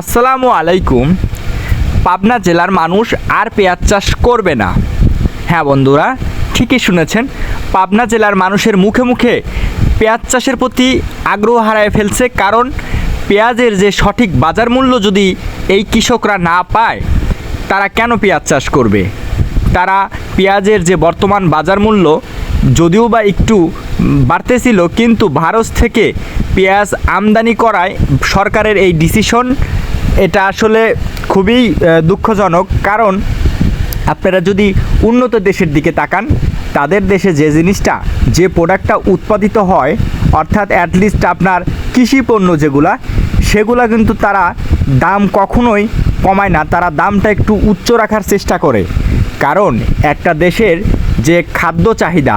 আসসালামু আলাইকুম। পাবনা জেলার মানুষ আর পেঁয়াজ চাষ করবে না। হ্যাঁ বন্ধুরা, ঠিকই শুনেছেন, পাবনা জেলার মানুষের মুখে মুখে পেঁয়াজ চাষের প্রতি আগ্রহ হারায় ফেলছে কারণ পেঁয়াজের যে সঠিক বাজার মূল্য যদি এই কৃষকরা না পায়, তারা কেন পেঁয়াজ চাষ করবে? তারা পেঁয়াজের যে বর্তমান বাজার মূল্য যদিও বা একটু বাড়তেছিল, কিন্তু ভারত থেকে পেঁয়াজ আমদানি করায় সরকারের এই ডিসিশন এটা আসলে খুবই দুঃখজনক। কারণ আপনারা যদি উন্নত দেশের দিকে তাকান, তাদের দেশে যে জিনিসটা, যে প্রোডাক্টটা উৎপাদিত হয়, অর্থাৎ অ্যাটলিস্ট আপনার কৃষি পণ্য যেগুলা, সেগুলা কিন্তু তারা দাম কখনোই কমায় না। তারা দামটা একটু উচ্চ রাখার চেষ্টা করে। কারণ একটা দেশের যে খাদ্য চাহিদা,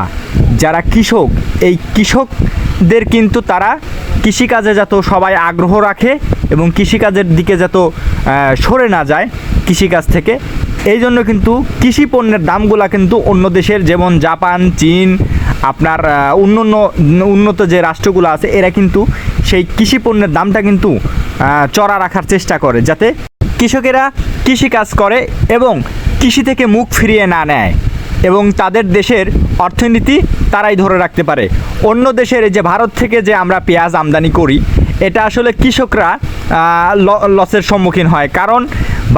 যারা কৃষক, এই কৃষকদের কিন্তু তারা কৃষিকাজে যত সবাই আগ্রহ রাখে এবং কৃষিকাজের দিকে যত সরে না যায় কৃষিকাজ থেকে এই জন্য কিন্তু কৃষি পণ্যের দামগুলা কিন্তু অন্য দেশের, যেমন জাপান, চীন, আপনার অন্য উন্নত যে রাষ্ট্রগুলো আছে, এরা কিন্তু সেই কৃষি পণ্যের দামটা কিন্তু চড়া রাখার চেষ্টা করে, যাতে কৃষকেরা কৃষিকাজ করে এবং কৃষি থেকে মুখ ফিরিয়ে না নেয়। এবং তাদের দেশের অর্থনীতি তারাই ধরে রাখতে পারে। অন্য দেশের যে ভারত থেকে যে আমরা পেঁয়াজ আমদানি করি, এটা আসলে কৃষকরা লসের সম্মুখীন হয়। কারণ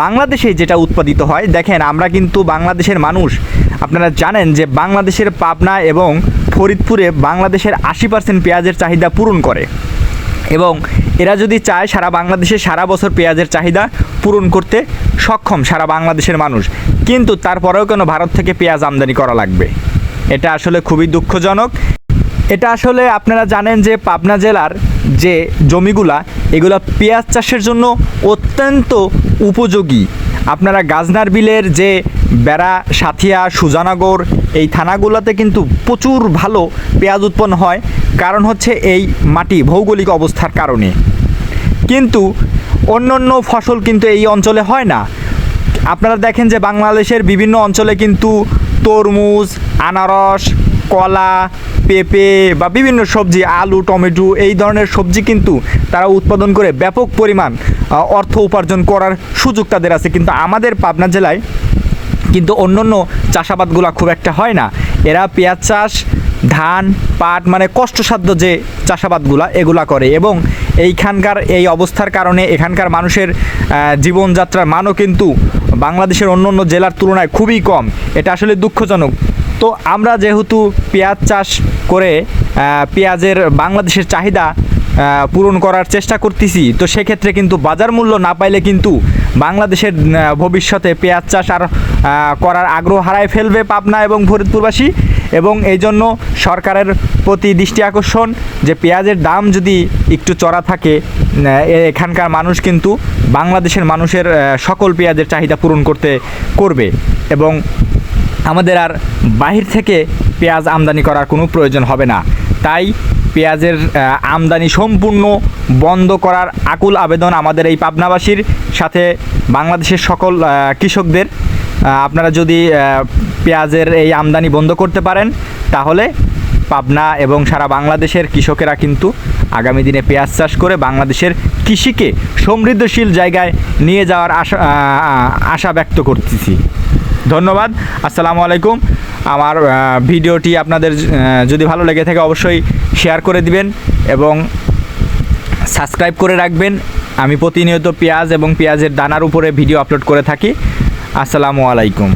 বাংলাদেশে যেটা উৎপাদিত হয়, দেখেন আমরা কিন্তু বাংলাদেশের মানুষ। আপনারা জানেন যে বাংলাদেশের পাবনা এবং ফরিদপুরে বাংলাদেশের আশি পার্সেন্ট পেঁয়াজের চাহিদা পূরণ করে। এবং এরা যদি চায় সারা বাংলাদেশে সারা বছর পেঁয়াজের চাহিদা পূরণ করতে সক্ষম সারা বাংলাদেশের মানুষ, কিন্তু তারপরেও কেন ভারত থেকে পেঁয়াজ আমদানি করা লাগবে? এটা আসলে খুবই দুঃখজনক। এটা আসলে আপনারা জানেন যে পাবনা জেলার যে জমিগুলা, এগুলা পেঁয়াজ চাষের জন্য অত্যন্ত উপযোগী। আপনারা গাজনার বিলের যে বেড়া, সাথিয়া, সুজানগর এই থানাগুলোতে কিন্তু প্রচুর ভালো পেঁয়াজ উৎপন্ন হয়। কারণ হচ্ছে এই মাটি ভৌগোলিক অবস্থার কারণে। কিন্তু অন্য অন্য ফসল কিন্তু এই অঞ্চলে হয় না। আপনারা দেখেন যে বাংলাদেশের বিভিন্ন অঞ্চলে কিন্তু তরমুজ, আনারস, কলা, পেঁপে বা বিভিন্ন সবজি, আলু, টমেটো এই ধরনের সবজি কিন্তু তারা উৎপাদন করে ব্যাপক পরিমাণ অর্থ উপার্জন করার সুযোগ তাদের আছে। কিন্তু আমাদের পাবনা জেলায় কিন্তু অন্য অন্য চাষাবাদগুলো খুব একটা হয় না। এরা পেঁয়াজ চাষ, ধান, পাট মানে কষ্টসাধ্য যে চাষাবাদগুলা এগুলা করে এবং এইখানকার এই অবস্থার কারণে এখানকার মানুষের জীবনযাত্রার মানও কিন্তু বাংলাদেশের অন্য অন্য জেলার তুলনায় খুবই কম। এটা আসলে দুঃখজনক। তো আমরা যেহেতু পেঁয়াজ চাষ করে পেঁয়াজের বাংলাদেশের চাহিদা পূরণ করার চেষ্টা করতেছি, তো সেক্ষেত্রে কিন্তু বাজার মূল্য না পাইলে কিন্তু বাংলাদেশের ভবিষ্যতে পেঁয়াজ চাষ আর করার আগ্রহ হারায় ফেলবে পাবনা এবং ফরিদপুরবাসী। এবং এই জন্য সরকারের প্রতি দৃষ্টি আকর্ষণ যে পেঁয়াজের দাম যদি একটু চড়া থাকে এখানকার মানুষ কিন্তু বাংলাদেশের মানুষের সকল পেঁয়াজের চাহিদা পূরণ করতে করবে। এবং আমাদের আর বাহির থেকে পেঁয়াজ আমদানি করার কোনো প্রয়োজন হবে না। তাই পেঁয়াজের আমদানি সম্পূর্ণ বন্ধ করার আকুল আবেদন আমাদের এই পাবনাবাসীর সাথে বাংলাদেশের সকল কৃষকদের। আপনারা যদি পেঁয়াজের এই আমদানি বন্ধ করতে পারেন, তাহলে পাবনা এবং সারা বাংলাদেশের কৃষকেরা কিন্তু আগামী দিনে পেঁয়াজ চাষ করে বাংলাদেশের কৃষিকে সমৃদ্ধশীল জায়গায় নিয়ে যাওয়ার আশা আশা ব্যক্ত করতেছি। ধন্যবাদ। আসসালামু আলাইকুম। আমার ভিডিওটি আপনাদের যদি ভালো লেগে থাকে অবশ্যই শেয়ার করে দিবেন এবং সাবস্ক্রাইব করে রাখবেন। আমি প্রতিনিয়ত পেঁয়াজ এবং পেঁয়াজের দানার উপরে ভিডিও আপলোড করে থাকি। আসসালামু আলাইকুম।